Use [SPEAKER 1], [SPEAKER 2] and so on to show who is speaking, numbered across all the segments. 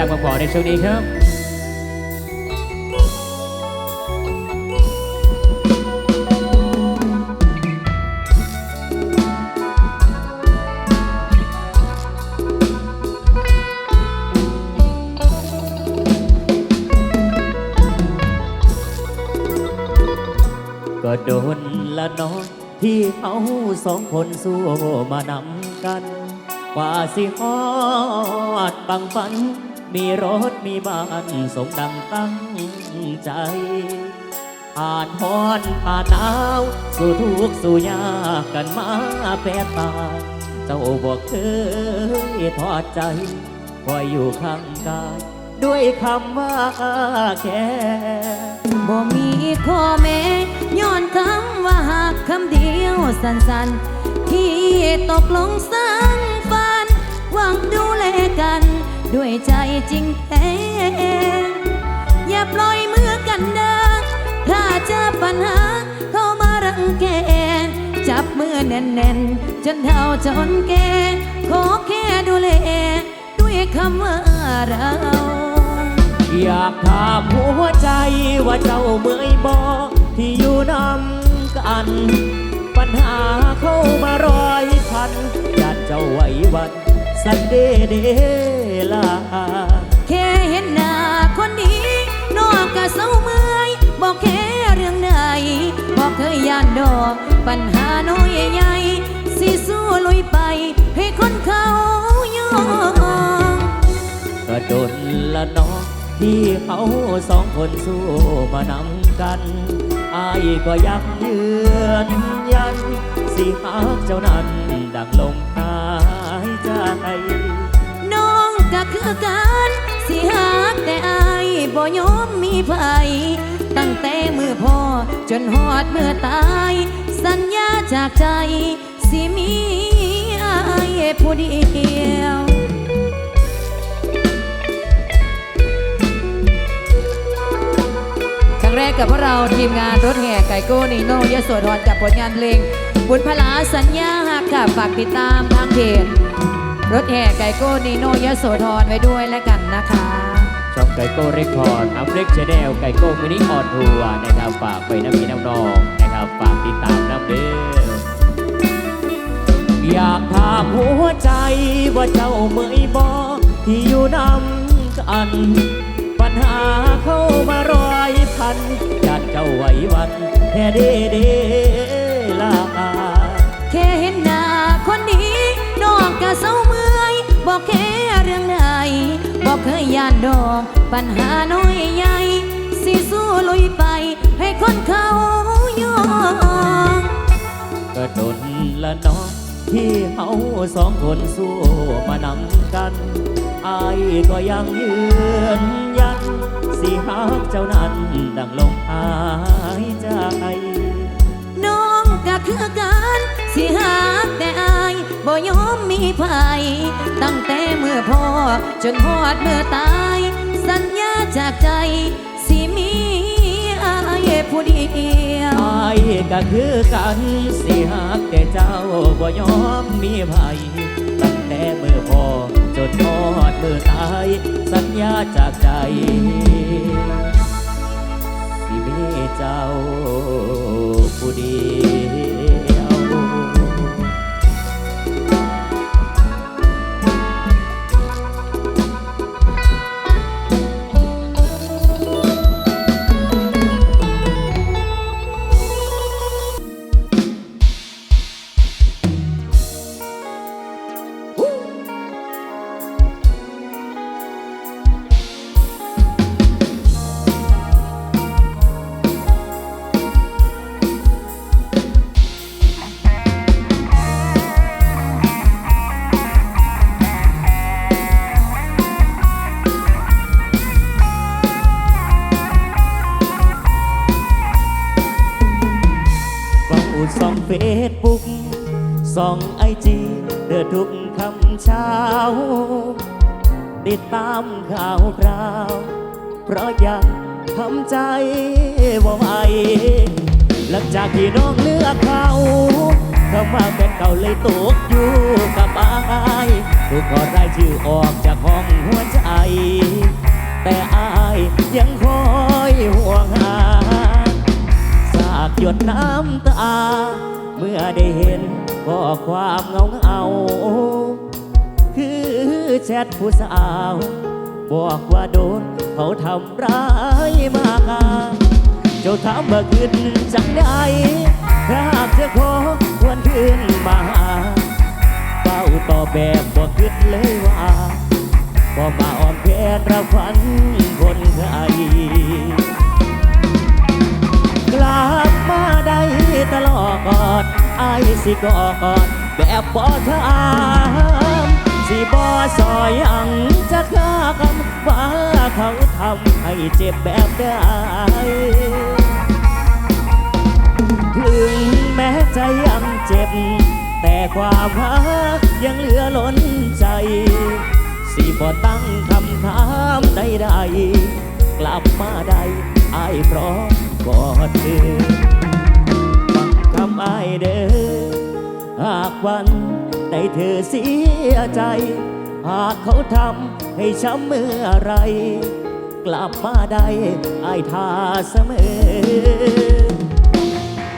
[SPEAKER 1] ตามความบอในช่วงนี้ครับก็โดนละน้องที่เอาสองคนสู้มานำกัน กว่าสิฮอดบังฝัน มีรถมีบ้านสมดังตั้งใจ ผ่านฮอนผ่านหนาวสู่ทุกสู่ยากกันมาแปรตายเจ้าบอกเคยทอดใจคอยอยู่ข้างกาย ด้วยคำว่าแค่
[SPEAKER 2] บ่มีข้อแม้ย้อนคำว่าหากคำเดียวสั้นๆ ที่ตกลงสร้างฝันหวังดูแลกัน ด้วยใจจริงแท้อย่าปล่อยมือกันเด้อถ้าเจอปัญหาเข้ามารังแกจับมือแน่นๆ จนเท่าจนแก่ขอแค่ดูแลด้วยคำว่าเรา
[SPEAKER 1] อยากถามหัวใจว่าเจ้าเมื่อยบอที่อยู่นำกัน ปัญหาเข้ามารอยพันอยากเจ้าไวหวัน สันเดเดลา
[SPEAKER 2] แค่เห็นหน้าคนดีนอกกะเศร้าเมื่อยบอกแค่เรื่องใดบอกเคยย่านดอกปัญหาน้อยใหญ่ๆสิสู้ลุยไป ให้คนเขายอม
[SPEAKER 1] ก็ดนละเน้องที่เขาสองคนสู้มานำกันอายก็ยังยืนยัน สิหากเจ้านั้นดังลมหาย ใจ
[SPEAKER 2] น้องก็คือกันสิหักแต่อายบ่ยอมมีภัยตั้งแต่มือพ่อจนหอดมือตาย สัญญาจากใจ สิมีอายผู้เดียวครั้งแรกกับพวกเราทีมงานรถแห่ไก่โก้นีโนยโสธรกับผลงานเพลง บุญพลาสัญญาหักค่ะฝากติดตามทางเพจ รถแห่ไก่โก้นีโนยโสธรไว้ด้วยแล้วกันนะคะ
[SPEAKER 1] ช่องไก่โก้เรคคอร์ดอัพเล็กชแนลไก่โก้มินิออนทัวร์นะครับฝากไปน้ำมีน้ำนองนะครับฝากติดตามน้ำเด้ออยากถามหัวใจว่าเจ้าเมื่อยบอที่อยู่นำกัน ปัญหาเข้ามาร้อยพันอยากเจ้าไหวหวันแค่เดเด
[SPEAKER 2] บอกแค่เรื่องใดบอกเคยย่านดอกปัญหาน้อยใหญ่สิสู้ลุยไปให้คนเขายอม
[SPEAKER 1] ก็ดนละเนาะที่เฮาสองคนสู้มานำกันอายก็ยังยืนยันสิหักเจ้านั้นดังลมหายใจ
[SPEAKER 2] น้องก็คือกัน สิหักแต่อายบ่ยอมมีภัยตั้งแต่เมื่อพ่อจนหอดเมื่อตาย สัญญาจากใจ สิมีอายผู้เดียว
[SPEAKER 1] อายก็คือกันสิหักแต่เจ้าบ่ยอมมีภัยตั้งแต่เมื่อพอจนทอดเมื่อตาย สัญญาจากใจสิมีเจ้าผู้เดียว ส่องไอจีเดือดทุกคำเช้า ติดตามข่าวคราว เพราะอยากทำใจว่าไหหลังจากที่น้องเลือกเขาคำามาเป็นเก่าเลยตกอยู่กับไอายถูกขอได้ชื่อออกจากห้องหัวใจ แต่อายยังคอยห่วงหา สากหยดน้ำตา เมื่อได้เห็นก็ความเงาเงาคือแชทผู้สาว บอกว่าโดนเขาทำร้ายมากาเจ้าถามเมื่อคืนจังได้ถ้าหากจะขอควรคืนมาเป้าต่อแบบบอกคินเลยว่าพอมาอ่อนแพ้ระฝันคนไทยกลับมาได้ตลอด อายสิก่อนแบบบอถามสิบอสอยอังจะกล้าคำว่าเขาทำให้เจ็บแบบใดถึงแม้ใจยังเจ็บ แต่ความรักยังเหลือล้นใจ สิบ่ตั้งคำถามไดๆกลับมาได้อายพร้อมกอดเธอ คำอายเดอหากวันใดเธอเสียใจ หากเขาทำให้ช้ำเมื่อไร กลับมาได้อายทาเสมอ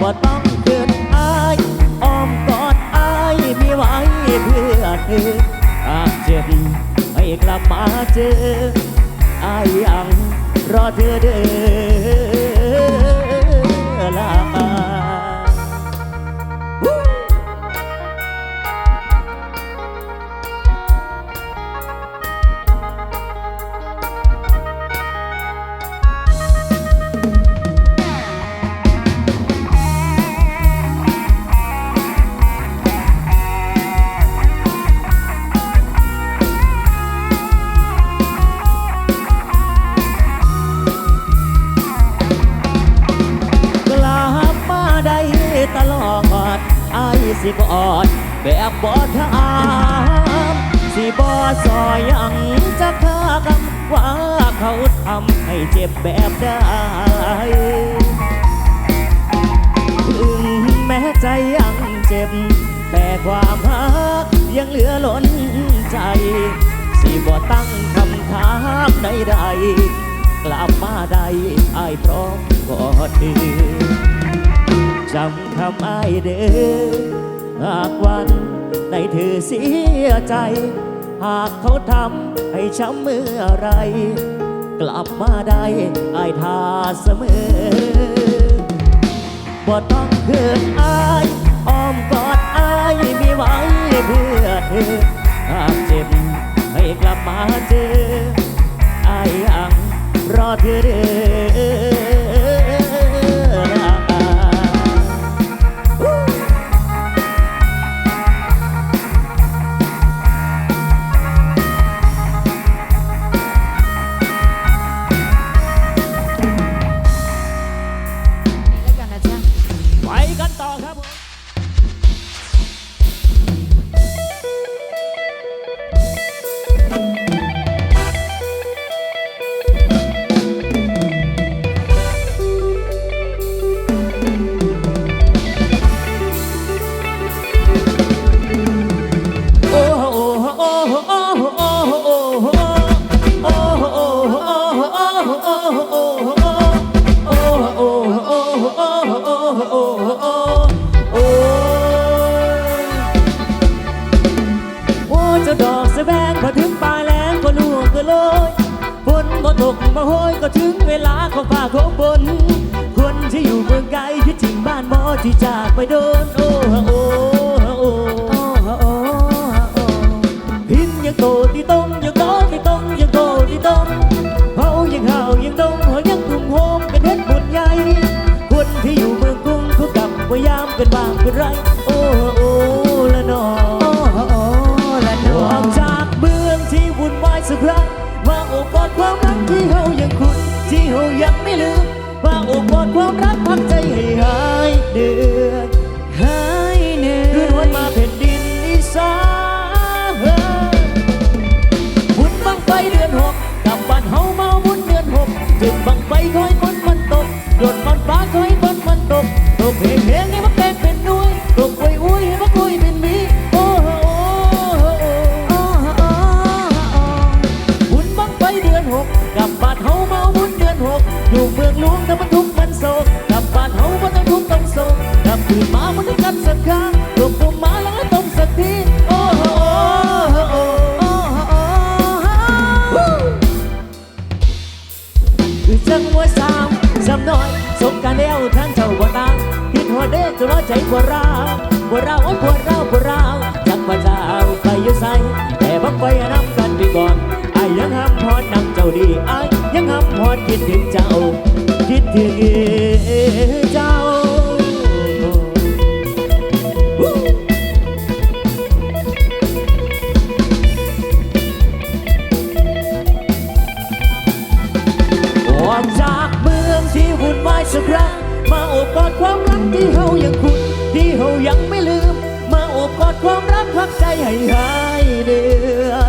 [SPEAKER 1] บ่ต้องเกิดอายอ้อมกอดอายมีไว้เพื่อเธอหากเจ็บไม่กลับมาเจออายยังรอเธอเด้อลา สิบอดแบบบ่ถามสิบ่ซอยยังจะฆ่ากำว่าเขาทำให้เจ็บแบบได้ถึงแม้ใจยังเจ็บ แต่ความหักยังเหลือล้นใจ สิบ่ตั้งคำถามใดๆกลับมาได้ไอ้พร้อมกอดเธอ จำคำไอเด้อหากวันใดเธอเสียใจ หากเขาทำให้ช้ำเมื่อไร กลับมาได้ไอทาเสมอบ่ต้องเกิดอายอ้อมกอดอายมีไว้เพื่อเธอหากเจ็บไม่กลับมาเจออายอังรอเธอเด้อ จ้าดอกสะแบงพอถึงปลายแล้งก็ล่ก็โรยฝนก็ตกมาโหยก็ถึงเวลาของฟ้าของฝนคนที่อยู่เมืองไกลที่จริงบ้านหมอที่จากไปโดนโอ้โอ้โอ้
[SPEAKER 2] โอ้โอ้โอ้โอ้
[SPEAKER 1] พินยังโตที่ต้มยังโตที่ต้มยังโตที่ต้มเฮายังเฮายังดงเฮายังกลุ่มโฮมกันเฮ็ดบุญใหญ่คนที่อยู่เมืองกรุงเขากลับพยายามกันบางเป็นไรโอ้ ความรักพักใจให้หายเดือด
[SPEAKER 2] หายเหนื่อย
[SPEAKER 1] คืนวันมาแผ่นดินอีสานบุญบังไฟเดือนหกกับบ้านเฮาเมาบุญเดือนหกจุดบังไฟคอยคนมันตกหยดมันฟ้าคอยคนมันตกตกเพลงเพลงให้มันแปลงเป็นด้วย ตกไว้อุ้ยให้มันคุยเป็นมีโอ้โหบุญบังไฟเดือนหกกับบ้านเฮาเมาบุญเดือนหกอยู่เมืองหลวงแต่มัน ไอยน้ำกันไปก่อนไอ้ยังห้ามพอดนำเจ้าดีไอ้ยังห้ามพอดคิดถึงเจ้า คิดถึงเจ้าออกจากเมืองที่หุ่นไม้สักครั้งมาอบกอดความรักที่เฮายังคุ้ที่เฮายังไม่ลืม มาอบกอดความรักพักใจให้หา เดือ